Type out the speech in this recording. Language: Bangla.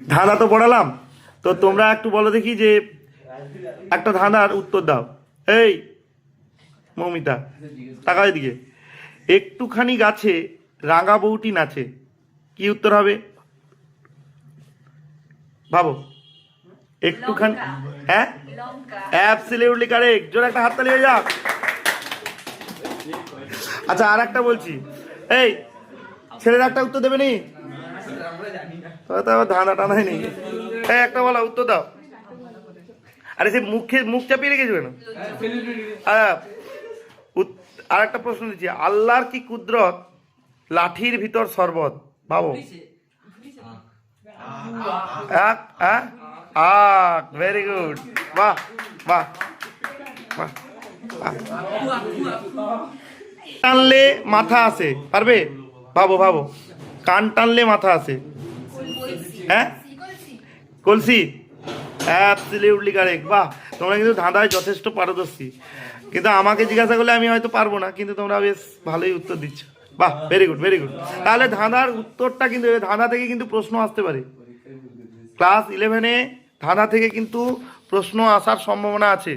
ধাঁধা তো পড়ালাম। তো তোমরা একটু বলো দেখি যে একটা ধাঁধার উত্তর দাও। এই, মৌমিতা টাকা দিকে একটুখানি গাছে রাঙা বউটি নাচে। কি উত্তর হবে? ভাবো। একটুখানি হ্যাঁ? অ্যাবসলিউটলি কারেক্ট জোরে একটা হাততালি হয়ে যাক। আচ্ছা আর একটা বলছি। এই, ছেলের একটা উত্তর দেবে নি? তো আবার ধাঁধা টানাই নেই এই একটা বলো উত্তর দাও। আরে সে মুখে মুখ চাপিয়ে রেখেছো কেন? হ্যাঁ আর একটা প্রশ্ন দিচ্ছি। আল্লাহর কি কুদরত লাঠির ভিতর শরবত? ভাবো। হ্যাঁ আক ভেরি গুড বাহ বাহ বাহ। টানলে মাথা আসে পারবে? ভাবো ভাবো। কান টানলে মাথা আসে হ্যাঁ? কলসি। অ্যাবসলিউটলি কারেক্ট বাহ, তোমরা কিন্তু ধাঁধায় যথেষ্ট পারদর্শী। কিন্তু আমাকে জিজ্ঞাসা করলে আমি হয়তো পারব না, কিন্তু তোমরা বেশ ভালোই উত্তর দিচ্ছ। বাহ ভেরি গুড ভেরি গুড তাহলে ধাঁধার উত্তরটা কিন্তু, ধাঁধা থেকে কিন্তু প্রশ্ন আসতে পারে। ক্লাস ইলেভেনে ধাঁধা থেকে কিন্তু প্রশ্ন আসার সম্ভাবনা আছে।